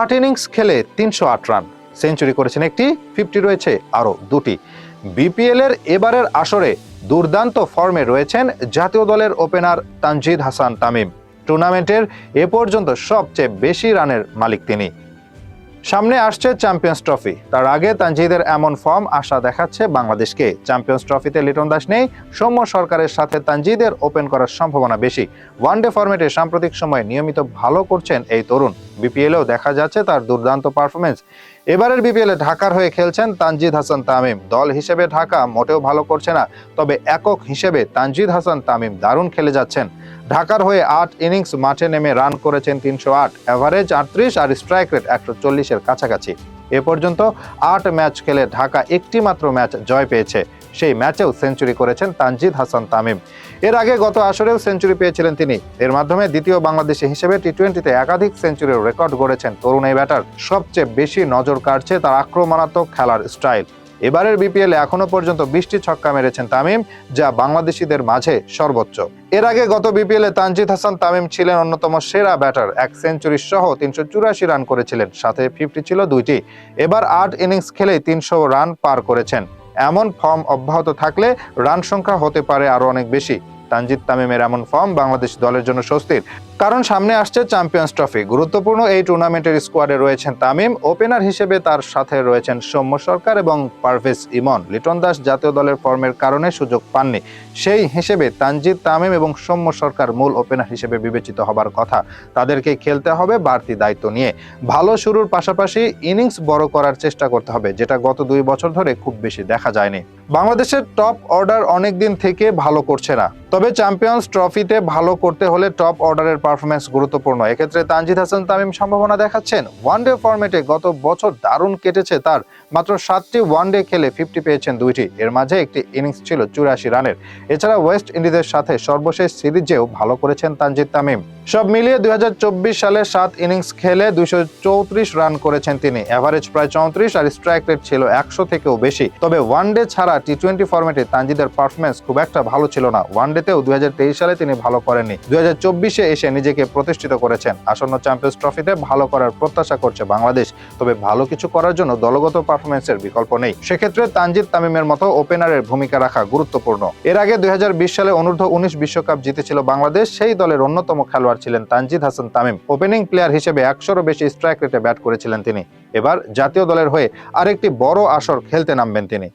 আট ইনিংস খেলে তিনশো আট রান। সেঞ্চুরি করেছেন একটি, ফিফটি রয়েছে আরও দুটি। বিপিএল এর এবারের আসরে দুর্দান্ত ফর্মে রয়েছেন জাতীয় দলের ওপেনার তানজিদ হাসান তামিম। টুর্নামেন্টের এ পর্যন্ত সবচেয়ে বেশি রানের মালিক তিনি। সামনে আসছে চ্যাম্পিয়ন্স ট্রফি। তার আগে তানজিদের এমন ফর্ম আশা দেখাচ্ছে বাংলাদেশকে। চ্যাম্পিয়ন্স ট্রফিতে লিটন দাস নেই, সৌম্য সরকারের সাথে তানজিদের ওপেন করার সম্ভাবনা বেশি। ওয়ানডে ফরম্যাটে সাম্প্রতিক সময়ে নিয়মিত ভালো করছেন এই তরুণ। বিপিএলেও দেখা যাচ্ছে তার দুর্দান্ত পারফরমেন্স। এবারের বিপিএলে ঢাকার হয়ে খেলছেন তানজিদ হাসান তামিম। দল হিসেবে ঢাকা মোটেও ভালো করছে না, তবে একক হিসেবে তানজিদ হাসান তামিম দারুণ খেলে যাচ্ছেন। ঢাকার হয়ে আট ইনিংস মাঠে নেমে রান করেছেন তিনশো আট। অ্যাভারেজ আটত্রিশ আর স্ট্রাইক রেট একশো চল্লিশের কাছাকাছি। এ পর্যন্ত আট ম্যাচ খেলে ঢাকা একটি মাত্র ম্যাচ জয় পেয়েছে। সেই ম্যাচেও সেঞ্চুরি করেছেন তানজিদ হাসান তামিম। এর আগে গত আসরেও সেঞ্চুরি পেয়েছিলেন তিনি। এর মাধ্যমে দ্বিতীয় বাংলাদেশি হিসেবে টি টোয়েন্টিতে একাধিক সেঞ্চুরির রেকর্ড গড়েছেন তরুণ এই ব্যাটার। সবচেয়ে বেশি নজর কাটছে তার আক্রমণাত্মক খেলার স্টাইল। এবারের বিপিএল এ এখনও পর্যন্ত বৃষ্টি ছক্কা মেরেছেন তামিম, যা বাংলাদেশিদের মাঝে সর্বোচ্চ। এর আগে গত বিপিএল তানজিদ হাসান তামিম ছিলেন অন্যতম সেরা ব্যাটার। এক সেঞ্চুরি সহ তিনশো চুরাশি রান করেছিলেন, সাথে ফিফটি ছিল দুইটি। এবার আট ইনিংস খেলেই তিনশো রান পার করেছেন। এমন ফর্ম অব্যাহত থাকলে রান সংখ্যা হতে পারে আরও অনেক বেশি। তানজিদ তামিমের এমন ফর্ম বাংলাদেশ দলের জন্য স্বস্তির। কারণ সামনে আসছে চ্যাম্পিয়ন্স ট্রফি গুরুত্বপূর্ণ এই টুর্নামেন্টের স্কোয়াডে রয়েছেন তামিম। ওপেনার হিসেবে তার সাথে রয়েছেন সৌম্য সরকার এবং পারভেজ ইমন। লিটন দাস জাতীয় দলের ফর্মের কারণে সুযোগ পাননি। সেই হিসেবে তানজিদ তামিম এবং সৌম্য সরকার মূল ওপেনার হিসেবে বিবেচিত হবার কথা। তাদেরকে খেলতে হবে বাড়তি দায়িত্ব নিয়ে। ভালো শুরুর পাশাপাশি ইনিংস বড় করার চেষ্টা করতে হবে, যেটা গত দুই বছর ধরে খুব বেশি দেখা যায়নি। বাংলাদেশের টপ অর্ডার অনেক দিন থেকে ভালো করছে না। তবে চ্যাম্পিয়ন্স ট্রফিতে ভালো করতে হলে টপ অর্ডারের পারফরমেন্স গুরুত্বপূর্ণ। এক্ষেত্রে তানজিদ হাসান তামিম সম্ভাবনা দেখাচ্ছেন। ওয়ানডে ফরম্যাটে গত বছর দারুণ কেটেছে তার। মাত্র সাতটি ওয়ানডে খেলে ফিফটি পেয়েছেন দুইটি। এর মাঝে একটি ইনিংস ছিল চুরাশি রানের। এছাড়া ওয়েস্ট ইন্ডিজের সাথে সর্বশেষ সিরিজেও ভালো করেছেন তানজিদ তামিম। সব মিলিয়ে দুই হাজার চব্বিশ সালে সাত ইনিংস খেলে দুইশো চৌত্রিশ রান করেছেন তিনি। অ্যাভারেজ প্রায় চৌত্রিশ আর স্ট্রাইক রেট ছিল একশো থেকেও বেশি। তবে ওয়ানডে ছাড়া টি টোয়েন্টি ফরম্যাটে তানজিদের পারফরমেন্স খুব একটা ভালো ছিল না। ওয়ান ওয়ানডেতেও দুই সালে তিনি ভালো করেননি। দুই এসে নিজেকে প্রতিষ্ঠিত করেছেন। আসন্ন চ্যাম্পিয়ন্স ট্রফিতে ভালো করার প্রত্যাশা করছে বাংলাদেশ। তবে ভালো কিছু করার জন্য দলগত পারফরমেন্সের বিকল্প নেই। সেক্ষেত্রে তানজিদ তামিমের মতো ওপেনারের ভূমিকা রাখা গুরুত্বপূর্ণ। এর আগে দুই হাজার বিশ সালে অনূর্ধ্ব উনিশ বিশ্বকাপ জিতেছিল বাংলাদেশ। সেই দলের অন্যতম খেলোয়াড় ছিলেন তানজিদ হাসান তামিম। ওপেনিং প্লেয়ার হিসেবে একশোরও বেশি স্ট্রাইক রেটে ব্যাট করেছিলেন তিনি। এবার জাতীয় দলের হয়ে আরেকটি বড় আসর খেলতে নামবেন তিনি।